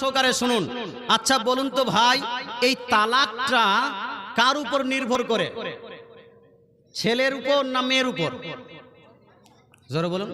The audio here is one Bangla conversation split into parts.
সহকারে শুনুন। আচ্ছা বলুন তো ভাই এই তালাকটা কার উপর নির্ভর করে? ছেলের উপর না মেয়ের উপর? জোরে বলুন।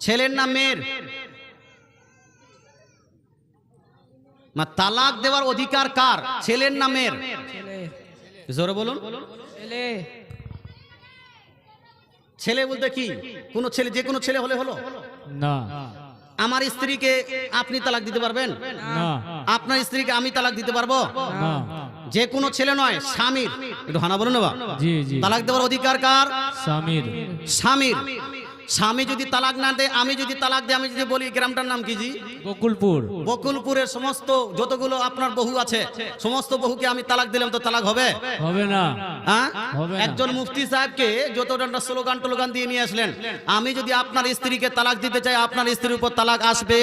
ছেলের না মেয়ের? না তালাক দেওয়ার অধিকার কার? ছেলের না মেয়ের? ছেলে জোরে বলুন। ছেলে। ছেলে বলতে কি? কোন ছেলে যে কোনো ছেলে হলে হলো? না। আমার স্ত্রীকে আপনি তালাক দিতে পারবেন? আপনার স্ত্রীকে আমি তালাক দিতে পারব? যে কোনো ছেলে নয় স্বামীর। একটু হানা বলুন না বা জি জি। তালাক দেওয়ার অধিকার কার? স্বামীর। স্বামীর। স্বামী যদি তালাক না দেয় আমি যদি তালাক দেয় আমি যদি বলি গ্রামটার নাম কি জি? বকুলপুর বকুলপুরের সমস্ত যতগুলো আপনার বহু আছে সমস্ত বহুকে আমি তালাক দিলাম তো তালাক হবে? হবে না। হ্যাঁ? একজন মুফতি সাহেবকে যতটা স্লোগান টোলোগান দিয়ে নিয়ে আসলেন আমি যদি আপনার স্ত্রীকে তালাক দিতে চাই আপনার স্ত্রীর উপর তালাক আসবে?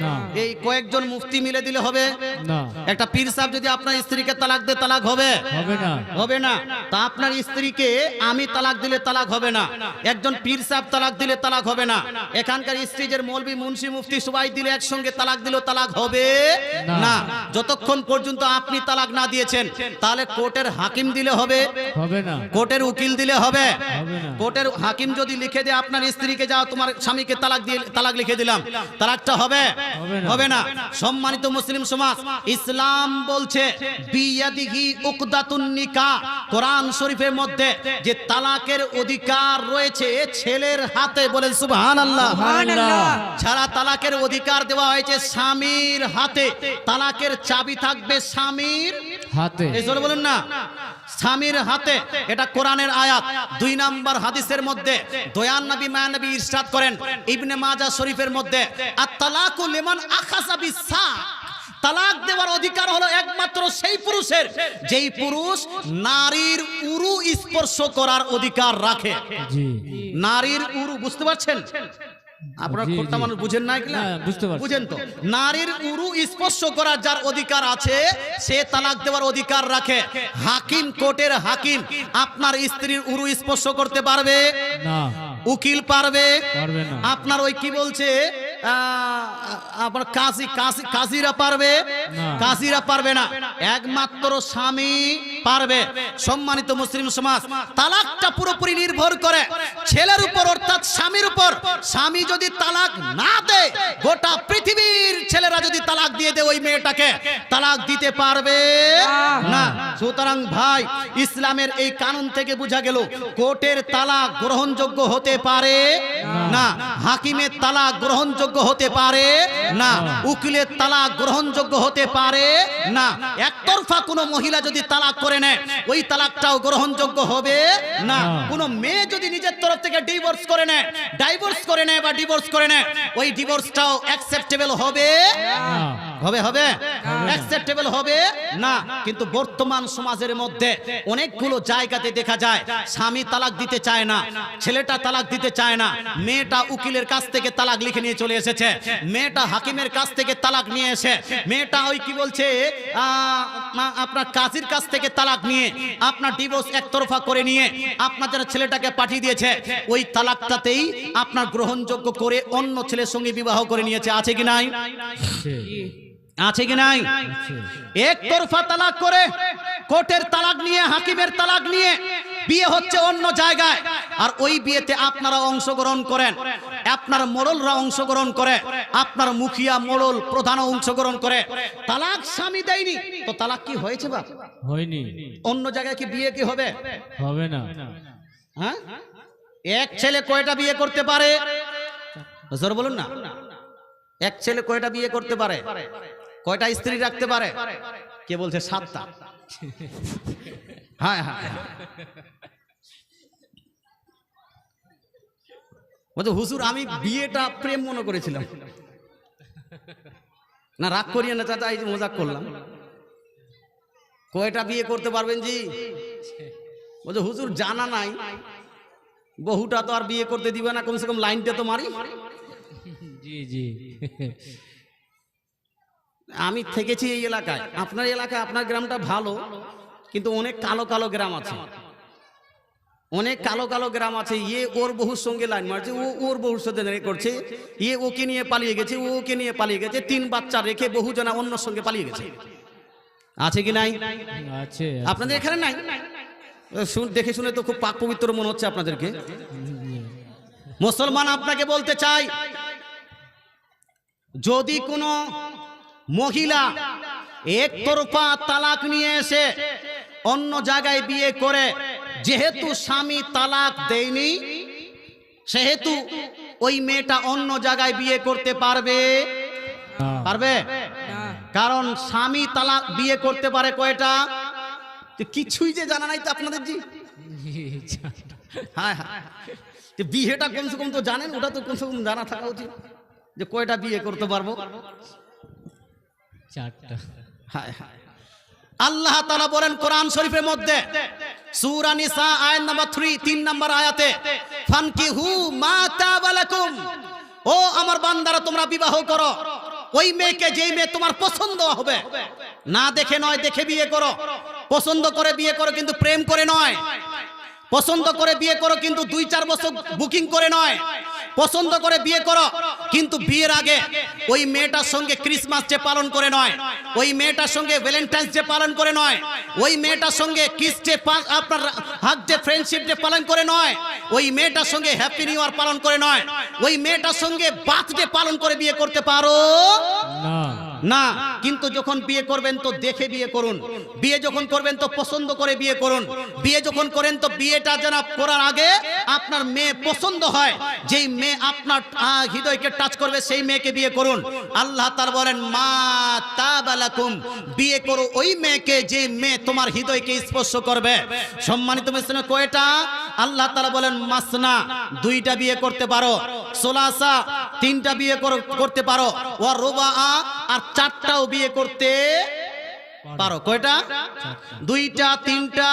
না। এই কয়েকজন মুফতি মিলে দিলে হবে? না। একটা পীর সাহেব যদি আপনার স্ত্রীকে তালাক দেয় তালাক হবে? হবে না। হবে না। তা আপনার স্ত্রীকে আমি তালাক দিলে তালাক হবে না। একজন পীর সাহেব তালাক দিলে তালাক হবে না। এখানকার স্ত্রীজের মৌলবি মুন্সি মুফতি সবাই দিলে একসঙ্গে তালাক দিলেও তালাক হবে না। যতক্ষণ পর্যন্ত আপনি তালাক না দিয়েছেন তাহলে কোর্টের হাকিম দিলে হবে। হবে না। কোর্টের উকিল দিলে হবে। হবে না। কোর্টের হাকিম যদি লিখে দেয় আপনার স্ত্রীকে যাও তোমার স্বামীকে তালাক দিয়ে তালাক লিখে দিলাম। তালাকটা হবে। হবে না। হবে না। সম্মানিত মুসলিম সমাজ ইসলাম বলছে বিয়াদিহি উকদাতুন নিকাহ কোরআন শরীফের মধ্যে যে তালাকের অধিকার রয়েছে ছেলের হাতে বলেন সুবহানাল্লাহ। সুবহানাল্লাহ। ছাড়া তালাকের অধিকার দেওয়া হয়েছে স্বামীর হাতে। তালাকের চাবি থাকবে স্বামীর হাতে। এই জোরে বলুন না। স্বামীর হাতে। এটা কোরআনের আয়াত। দুই নাম্বার হাদিসের মধ্যে দয়ান নবী মায়া নবী ইরশাদ করেন ইবনে মাজা শরীফের মধ্যে আর তালাকু লিমান আখাসা বিসা তালাক দেওয়ার অধিকার হলো একমাত্র সেই পুরুষের যেই পুরুষ নারীর উরু স্পর্শ করার অধিকার রাখে। জি। নারীর উরু বুঝতে পারছেন? আপনারা জি, মানুষ বুঝেন না কি হ্যাঁ, বুঝতে পারছি। বুঝেন তো? নারীর উরু স্পর্শ করার যার অধিকার আছে সে তালাক দেওয়ার অধিকার রাখে। হাকিম কোর্টের হাকিম আপনার স্ত্রীর উরু স্পর্শ করতে পারবে না। উকিল পারবে। পারবে না। আপনার ওই কি বলছে? আহ, আপনার কাজী কাজী কাজীরা পারবে? না। কাজীরা পারবে না। একমাত্র স্বামী পারবে। সম্মানিত মুসলিম সমাজ তালাকটা পুরোপুরি নির্ভর করে ছেলের উপর অর্থাৎ স্বামীর উপর। স্বামী যদি তালাক না দেয় গোটা পৃথিবীর ছেলেরা যদি তালাক দিয়ে দেয় ওই মেয়েটাকে তালাক দিতে পারবে না। সুতরাং ভাই ইসলামের এই কানুন থেকে বোঝা গেল কোর্টের তালাক গ্রহণযোগ্য হতে পারে না হাকিমের তালাক গ্রহণযোগ্য হতে পারে না উকিলের তালাক গ্রহণযোগ্য হতে পারে না। একতরফা কোনো মহিলা যদি তালাক করে নেয় ওই তালাকটাও গ্রহণযোগ্য হবে? না। কোনো মেয়ে যদি নিজের তরফ থেকে ডিভোর্স করে নেয় ডাইভোর্স করে নেয় বা ডিভোর্স করে নেয় ওই ডিভোর্সটাও অ্যাকসেপ্টেবল হবে? হবে হবে? অ্যাকসেপ্টেবল হবে? না। কিন্তু বর্তমান সমাজের মধ্যে অনেকগুলো জায়গাতে দেখা যায় স্বামী তালাক দিতে চায় না ছেলেটা তালাক দিতে চায় না মেয়েটা উকিলের কাছ থেকে তালাক লিখে নিয়ে চলে এসেছে মেয়েটা হাকিমের কাছ থেকে তালাক নিয়ে এসে মেয়েটা ওই কি বলছে আপনার কাজীর কাছ থেকে তালাক নিয়ে আপনার ডিভোর্স একতরফা করে নিয়ে আপনার যারা ছেলেটাকে পাঠিয়ে দিয়েছে। ওই তালাকটাতেই আপনার গ্রহণযোগ্য করে অন্য ছেলের সঙ্গে বিবাহ করে নিয়েছে। আছে কি নাই? আছে কি নাই? এক তরফা তালাক করে কোর্টের তালাক নিয়ে হাকিমের তালাক নিয়ে বিয়ে হচ্ছে অন্য জায়গায়। আর ওই বিয়েতে আপনারা অংশগ্রহণ করেন আপনার মোড়লরা অংশগ্রহণ করে আপনার মুখিয়া মোড়ল প্রধান অংশগ্রহণ করে। তালাক স্বামী দেয়নি। তো তালাক কি হয়েছে বা হয়নি। অন্য জায়গায় কি বিয়ে কি হবে? হবে না। হ্যাঁ? এক ছেলে কয়টা বিয়ে করতে পারে? জোর বলুন না। এক ছেলে কয়টা বিয়ে করতে পারে? কয়টা স্ত্রী রাখতে পারে? কে বলছে সাতটা? হ্যাঁ হ্যাঁ বলছে হুজুর আমি বিয়েটা প্রেম মনে করেছিলাম। না রাগ করিয়ে না চাচা এই যে মজাক করলাম। কয়টা বিয়ে করতে পারবেন জি? বলছে হুজুর জানা নাই। বহুটা তো আর বিয়ে করতে দিবে না কমসে কম লাইনটা তো মারি। জি জি। আমি থেকেছি এই এলাকায়। আপনার এলাকায় আপনার গ্রামটা ভালো কিন্তু অনেক কালো কালো গ্রাম আছে। অনেক কালো কালো গ্রাম আছে। ইয়ে ওর বহুর সঙ্গে লাইন মারছে ও ওর বহুর সাথে করছে। ইয়ে ওকে নিয়ে পালিয়ে গেছে ও ওকে নিয়ে পালিয়ে গেছে। তিন বাচ্চা রেখে বহু জনা অন্য সঙ্গে পালিয়ে গেছে। আছে কি নাই? আছে আপনাদের এখানে নাই? শুন- দেখে শুনে তো খুব পাক পবিত্র মনে হচ্ছে আপনাদেরকে। মুসলমান আপনাকে বলতে চাই যদি কোনো মহিলা, এক একতরফা তালাক নিয়ে এসে অন্য জায়গায় বিয়ে করে। যেহেতু স্বামী তালাক দেয়নি, সেহেতু ওই মেয়েটা অন্য জায়গায় বিয়ে করতে পারবে। পারবে? কারণ স্বামী তালাক বিয়ে করতে পারে কয়টা? কিছুই যে জানা নাই তো আপনাদের জি। হ্যাঁ হ্যাঁ। বিয়েটা কমসে কম তো জানেন, ওটা তো কমসে কম জানা থাকা উচিত যে কয়টা বিয়ে করতে পারব। হায় হায় আল্লাহ তাআলা বলেন কোরআন শরীফের মধ্যে সূরা নিসা আয়াত নাম্বার 3 তিন নাম্বার আয়াতে, ফানকিহু মা তাবালাকুম। ও আমার বান্দারা, তোমরা বিবাহ করো। ওই মেয়েকে যেই মেয়ে তোমার পছন্দ হবে, না দেখে নয়, দেখে বিয়ে করো। পছন্দ করে বিয়ে করো কিন্তু প্রেম করে নয়। পছন্দ করে বিয়ে করো কিন্তু দুই চার বছর বুকিং করে নয়। পছন্দ করে বিয়ে করো, কিন্তু বিয়ের আগে ওই মেয়েটার সঙ্গে ক্রিসমাস যে পালন করে নয়, ওই মেয়েটার সঙ্গে ভ্যালেন্টাইন্স ডে পালন করে নয়, ওই মেয়েটার সঙ্গে কিস ডে আপনার হাক ডে ফ্রেন্ডশিপ ডে পালন করে নয়, ওই মেয়েটার সঙ্গে হ্যাপি নিউ ইয়ার পালন করে নয়, ওই মেয়েটার সঙ্গে বার্থডে পালন করে বিয়ে করতে পারো? না। না, কিন্তু যখন বিয়ে করবেন তো দেখে বিয়ে করুন। বিয়ে যখন করবেন তো পছন্দ করে বিয়ে করুন। বিয়ে যখন করেন তো বিয়েটা যেন করার আগে আপনার মেয়ে পছন্দ হয়। যেই মেয়ে আপনার হৃদয়কে টাচ করবে, সেই মেয়েকে বিয়ে করুন। আল্লাহ তার বলেন, মা তাবালাকুম বিয়ে করো ওই মেয়েকে যে মেয়ে তোমার হৃদয়কে স্পর্শ করবে। সম্মানিত মিশ্রণ কয়টা? আল্লাহ তারা বলেন মাসনা দুইটা বিয়ে করতে পারো সোলাসা তিনটা বিয়ে করো- করতে পারো ও রোবা আর চারটাও বিয়ে করতে পারো। কয়টা? দুইটা তিনটা।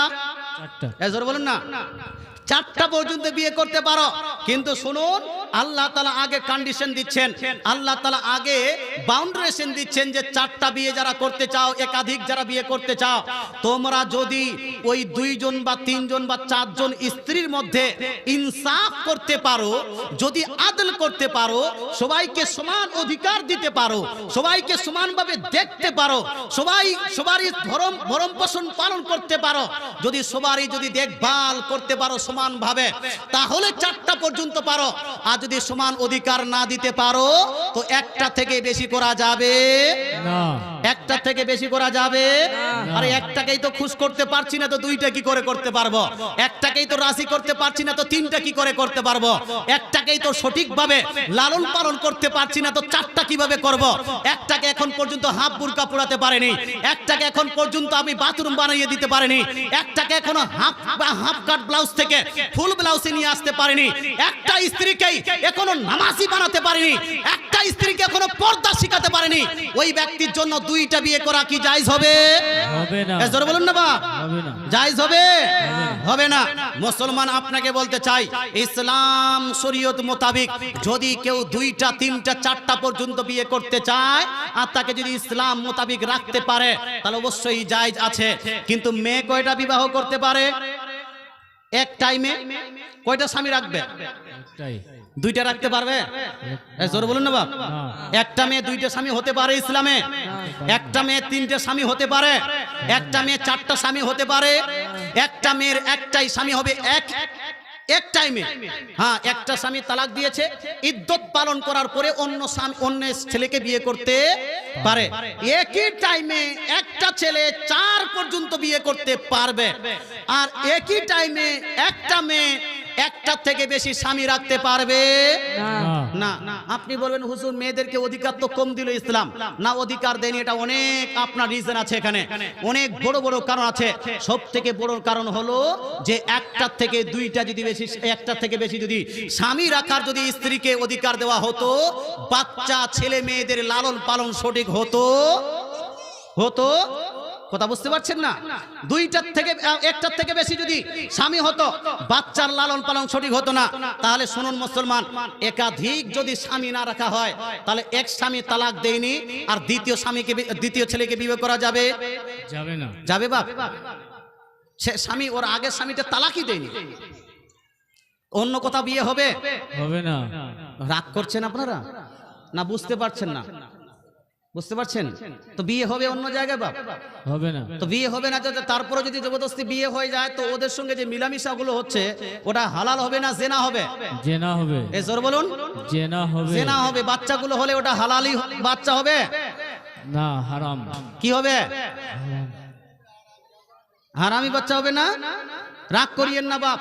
চারটা। বলেন না। চারটা পর্যন্ত বিয়ে করতে পারো কিন্তু শুনুন আল্লাহ তালা আগে কন্ডিশন দিচ্ছেন। আল্লাহ তালা আগে বাউন্ডারেশন দিচ্ছেন যে চারটা বিয়ে যারা করতে চাও, একাধিক যারা বিয়ে করতে চাও, তোমরা যদি ওই দুইজন বা তিনজন বা চারজন স্ত্রীর মধ্যে ইনসাফ করতে পারো, যদি আদল করতে পারো, সবাইকে সমান অধিকার দিতে পারো, সবাইকে সমানভাবে দেখতে পারো, সবাই, সবারই ধরম, ভরম পোষণ পালন করতে পারো, যদি সবারই যদি দেখভাল করতে পারো সমানভাবে, তাহলে চারটা পর্যন্ত পারো। আর যদি সমান অধিকার না দিতে পারো তো একটা থেকে বেশি করা যাবে না। একটা থেকে বেশি করা যাবে? আরে একটাকেই তো খুশ করতে পারছি না তো দুইটা কি করে করতে পারব? একটাকেই তো রাশি করতে পারছি না তো তিনটা কি করে করতে পারব? একটাকেই তো সঠিকভাবে লালন পালন করতে পারছি না তো চারটা কীভাবে করব? একটাকে এখন পর্যন্ত হাফ বুরকা পোড়াতে পারেনি। একটাকে এখন পর্যন্ত আমি বাথরুম বানিয়ে দিতে পারিনি। একটাকে এখনও হাফ বা হাফ কাট ব্লাউজ থেকে ফুল ব্লাউজে নিয়ে আসতে পারিনি। একটা স্ত্রীকেই এখনও নামাজি বানাতে পারিনি। একটা স্ত্রীকে কোনো পর্দা শিখাতে পারেনি। ওই ব্যক্তির জন্য দুইটা বিয়ে করা কি জায়েজ হবে? হবে না। এ জোরে বলুন না বা হবে না। জায়েজ হবে? হবে না। মুসলমান আপনাকে বলতে চাই ইসলাম শরীয়ত মোতাবিক যদি কেউ দুইটা তিনটা চারটা পর্যন্ত বিয়ে করতে চায় আর তাকে যদি ইসলাম মোতাবিক রাখতে পারে তাহলে অবশ্যই জায়েজ আছে। কিন্তু মেয়ে কয়টা বিবাহ করতে পারে? এক টাইমে কয়টা স্বামী রাখবে? একটাই। দুইটা রাখতে পারবে? জোরে বলুন না বাপ। একটা মেয়ে, দুইটা স্বামী হতে পারে ইসলামে। একটা মেয়ে, তিনটে স্বামী হতে পারে। একটা মেয়ে, চারটা স্বামী হতে পারে। একটা মেয়ের একটাই স্বামী হবে এক এক টাইমে হ্যাঁ একটা স্বামী তালাক দিয়েছে। ইদ্যত পালন করার পরে অন্য স্বামী, অন্য ছেলেকে বিয়ে করতে পারে। একই টাইমে একটা ছেলে চার পর্যন্ত বিয়ে করতে পারবে। আর একই টাইমে একটা মেয়ে একটা থেকে বেশি স্বামী রাখতে পারবে? না। না। আপনি বলবেন হুজুর মেয়েদেরকে অধিকার তো কম দিল ইসলাম। না অধিকার দেয়নি এটা অনেক আপনার রিজন আছে এখানে। অনেক বড় বড় কারণ আছে। সব থেকে বড় কারণ হলো যে একটা থেকে দুইটা যদি বেশি একটা থেকে বেশি যদি স্বামী রাখার যদি স্ত্রীকে অধিকার দেওয়া হতো বাচ্চা ছেলে মেয়েদের লালন পালন সঠিক হতো? হতো? কথা বুঝতে পারছেন না? দুইটার থেকে একটার থেকে বেশি যদি স্বামী হতো বাচ্চার লালন পালন সঠিক হতো না তাহলে শুনুন মুসলমান একাধিক যদি স্বামী না রাখা হয় তাহলে এক স্বামী তালাক দেয়নি আর দ্বিতীয় স্বামীকে দ্বিতীয় ছেলেকে বিয়ে করা যাবে? যাবে না। যাবে বাপ? সে স্বামী ওর আগের স্বামীটা তালাকই দেয়নি। অন্য কোথাও বিয়ে হবে? হবে না। রাগ করছেন আপনারা? না বুঝতে পারছেন না। বুঝতে পারছেন? তো বিয়ে হবে অন্য জায়গায় বাপ? হবে না। তো বিয়ে হবে না তারপরে যদি জবরদস্তি বিয়ে হয়ে যায় তো ওদের সঙ্গে যে মিলামিশা গুলো হচ্ছে ওটা হালাল হবে না জেনা হবে? জেনা হবে। এ জোর বলুন। জেনা হবে। জেনা হবে। বাচ্চাগুলো হলে ওটা হালালি বাচ্চা হবে? না হারাম। কি হবে? হারাম। হারামি বাচ্চা হবে না? রাগ করিয়েন না বাপ,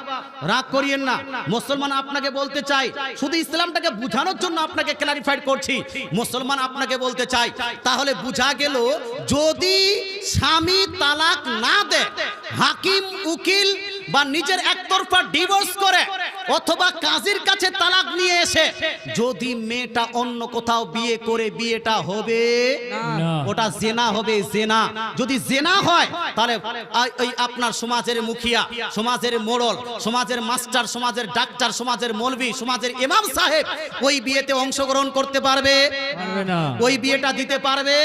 রাগ করিয়েন না। মুসলমান আপনাকে বলতে চাই শুধু ইসলামটাকে বুঝানোর জন্য আপনাকে ক্লারিফাইড করছি। মুসলমান আপনাকে বলতে চাই তাহলে বুঝা গেল যদি স্বামী তালাক না দেয়, হাকিম উকিল বা নিজের একতরফা ডিভোর্স করে অথবা কাজীর কাছে তালাক নিয়ে এসে যদি মেয়েটা অন্য কোথাও বিয়ে করে বিয়েটা হবে ওটা জেনা হবে জেনা। যদি জেনা হয় তাহলে আপনার সমাজের মুখিয়া সমাজের মোড়ল সমাজের মাস্টার সমাজের ডাক্তার সমাজের মলবি সমাজের ইমাম সাহেব ওই বিয়েতে অংশগ্রহণ করতে পারবে? পারবে ওই বিয়েটা দিতে পারবে?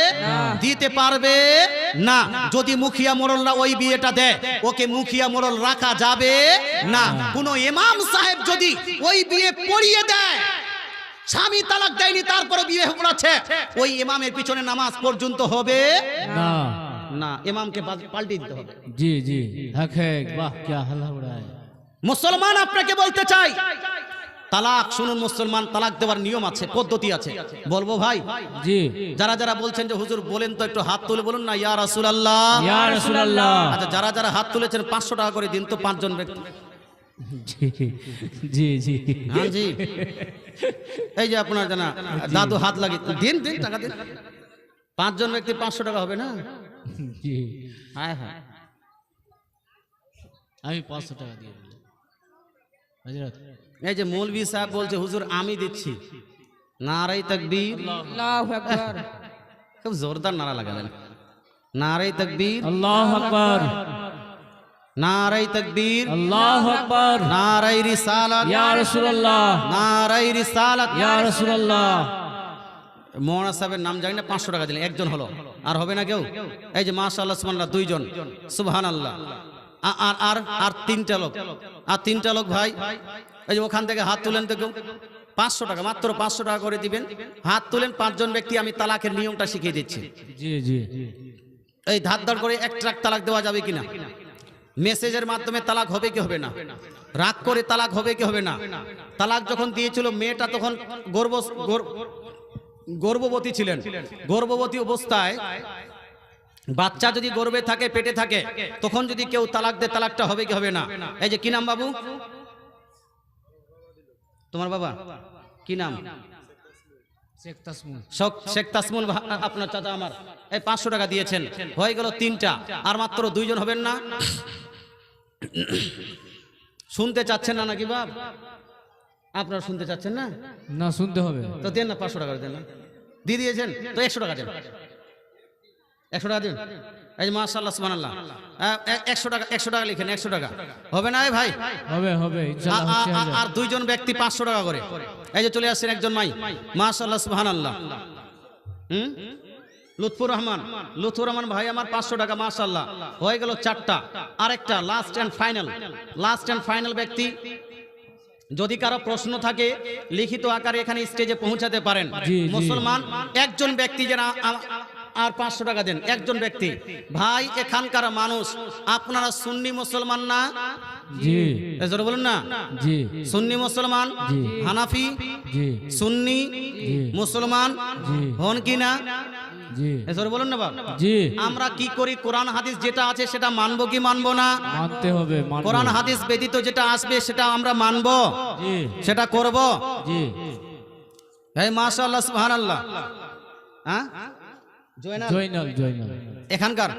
দিতে পারবে? না। যদি মুখিয়া মোড়লরা ওই বিয়েটা দেয় ওকে মুখিয়া মোড়ল রাখা যাবে? না। কোনো ইমাম সাহেব সাহেব যদি ওই বিয়ে পড়িয়ে দেয় স্বামী তালাক দেয়নি তারপরে বিয়ে পড়াচ্ছে ওই ইমামের পিছনে নামাজ পর্যন্ত হবে? না। না ইমামকে পাল্টে দিতে হবে। জি জি। হক হক বাহ কি হালা উড়ায় মুসলমান আপনাকে বলতে চাই তালাক শুনুন মুসলমান তালাক দেওয়ার নিয়ম আছে পদ্ধতি আছে। বলব ভাই জি। যারা যারা বলছেন যে হুজুর বলেন তো একটু হাত তুলে বলুন না ইয়া রাসূলুল্লাহ। ইয়া রাসূলুল্লাহ। আচ্ছা যারা যারা হাত তুলেছেন 500 টাকা করে দিন তো পাঁচজন ব্যক্তি জি জি হ্যাঁ জি। এই যে আপনার জানা দাদু হাত লাগে দিন দিন টাকা দিন। পাঁচজন ব্যক্তি পাঁচশো টাকা হবে না? জি। হ্যাঁ হ্যাঁ। আমি পাঁচশো টাকা দিয়ে এই যে মৌলবি সাহেব বলছে হুজুর আমি দিচ্ছি। নারাই তকবীর। খুব জোরদার নারা লাগালেন। নারাই তকবীর। আল্লাহ আকবার। নারাই তকবীর। আল্লাহ আকবার। নারাই রিসালাত। ইয়া রাসূলুল্লাহ। নারাই রিসালাত। ইয়া রাসূলুল্লাহ। মৌলানা সাহেবের নাম জানি না পাঁচশো টাকা দিলেন একজন হলো। আর হবে না কেউ? এই যে মাশাআল্লাহ সুবহানাল্লাহ দুইজন। সুবহানাল্লাহ। আর আর আর তিনটা লোক। আর তিনটা লোক ভাই। এই যে ওখান থেকে হাত তুলেন তো কেউ? পাঁচশো টাকা মাত্র পাঁচশো টাকা করে দিবেন। হাত তুলেন পাঁচজন ব্যক্তি আমি তালাকের নিয়মটা শিখিয়ে দিচ্ছি। জি জি। এই ধার ধার করে এক ট্রাক তালাক দেওয়া যাবে কিনা? মেসেজের মাধ্যমে তালাক হবে কি হবে না? রাগ করে তালাক হবে কি হবে না? তালাক যখন দিয়েছিল মেয়েটা তখন গর্ব গর্ভবতী ছিলেন। গর্ভবতী অবস্থায় বাচ্চা যদি গর্বে থাকে পেটে থাকে তখন যদি কেউ তালাক দেয় তালাকটা হবে কি হবে না? এই যে কি নাম বাবু? তোমার বাবা? কি নাম? শেখ তাসমুল আপনার চাচা আমার। এই পাঁচশো টাকা দিয়েছেন। হয়ে গেল তিনটা। আর মাত্র দুইজন হবেন না? শুনতে চাচ্ছেন না নাকি বাপ? আপনারা শুনতে চাচ্ছেন না? না শুনতে হবে। তো দেন না পাঁচশো টাকা দেন না। দিয়ে দিয়েছেন? তো একশো টাকা দেন। একশো টাকা দিন? এই যে মাশাল্লাহ সুবহান আল্লাহ একশো টাকা একশো টাকা লিখেন একশো টাকা। হবে না ভাই? হবে হবে। আর দুইজন ব্যক্তি পাঁচশো টাকা করে। এই যে চলে আসছেন একজন মাই। মাশাল্লাহ সুবহান আল্লাহ হুম? লুৎফুর রহমান লুৎফুর রহমান ভাই আমার পাঁচশো টাকা মাশাল্লাহ হয়ে গেল চারটা। আরেকটা last and final last and final ব্যক্তি। যদি কারও প্রশ্ন থাকে লিখিত আকারে এখানে স্টেজে পৌঁছাতে পারেন। মুসলমান একজন ব্যক্তি যেন আর পাঁচশো টাকা দেন একজন ব্যক্তি। ভাই এখানকার মানুষ আপনারা সুন্নি মুসলমান না? জি। বলুন না? জি। সুন্নি মুসলমান হানাফি সুন্নি মুসলমান হন কি না? জোরে বলুন না বাপ। জি। আমরা কি করি? কোরআন হাদিস যেটা আছে সেটা মানবো কি মানবো না? মানতে হবে কোরআন হাদিস ব্যতীত যেটা আসবে সেটা আমরা মানবো? সেটা করব? জি। এই মাশাআল্লাহ সুবহানাল্লাহ। হ্যাঁ? জয়নাল। জয়নাল জয়নাল। এখানকার?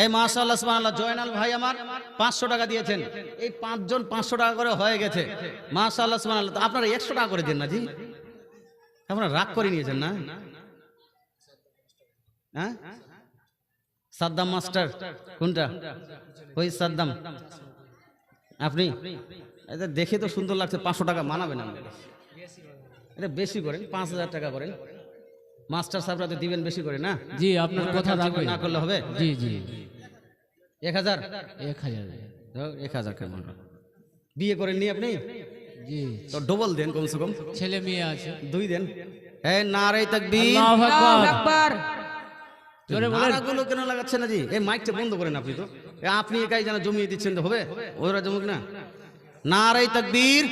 এই মাশাআল্লাহ সুবহানাল্লাহ। জয়নাল ভাই আমার পাঁচশো টাকা দিয়েছেন। এই পাঁচজন পাঁচশো টাকা করে হয়ে গেছে। মাশাআল্লাহ সুবহানাল্লাহ। তো আপনারা একশো টাকা করে দেন না জি? আপনারা রাগ করে নিয়েছেন না? হ্যাঁ? সাদ্দাম মাস্টার কোনটা? ওই সাদ্দাম। আপনি? এটা দেখে তো সুন্দর লাগছে পাঁচশো টাকা মানাবেন আপনি। এটা বেশি করেন পাঁচ হাজার টাকা করেন। মাস্টার সাহেবরা তো দিবেন বেশি করে না? জি আপনার কথা রাখবে। না করলে হবে? জি জি। এক হাজার? এক হাজার। এক হাজার কেমন? বিয়ে করেননি আপনি? জি। তো ডবল দেন কমসে কম। ছেলে মেয়ে আছে। দুই দেন। এই নারে তাকবীর। আল্লাহু আকবার। জোরে বলেন। নারাগুলো কেন লাগাচ্ছে না জি? এই মাইকটা বন্ধ করেন আপনি তো। আপনি একাই যেন জমিয়ে দিচ্ছেন তো হবে? ওরা জমুক না। নারাই তাকবীর।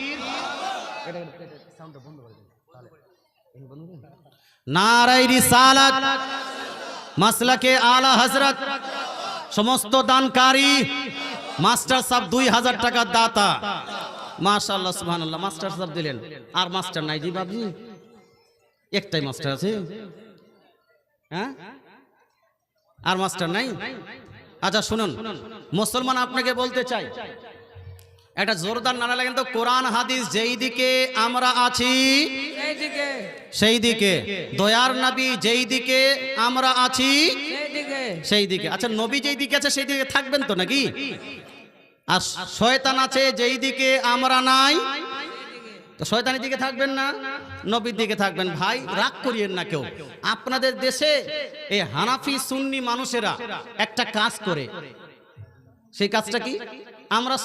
নারাই রিসালাত। মাসলাকে আলা সমস্ত দানকারী। মাস্টার সাহেব দুই হাজার টাকার দাতা। মাশাআল্লাহ সুবহানাল্লাহ মাস্টার সাহেব দিলেন। আর মাস্টার নাই জি বাবজি? একটাই মাস্টার আছে। হ্যাঁ? আর মাস্টার নাই? আচ্ছা শুনুন। মুসলমান আপনাকে বলতে চাই, একটা জোরদার নারা লাগেন তো, কোরআন, হাদিস, যেই দিকে আমরা আছি, সেই দিকে। দয়ার নবী যেই দিকে আমরা আছি, সেই দিকে। আচ্ছা নবী যেই দিকে আছে, সেই দিকে থাকবেন তো নাকি? আর শয়তান আছে যেই দিকে আমরা নাই, তো শয়তানের দিকে থাকবেন না? নবীর দিকে থাকবেন, ভাই, রাগ করিয়েন না কেউ। আপনাদের দেশে এই হানাফি, সুন্নি মানুষেরা একটা কাজ করে। সেই কাজটা কি? আমরা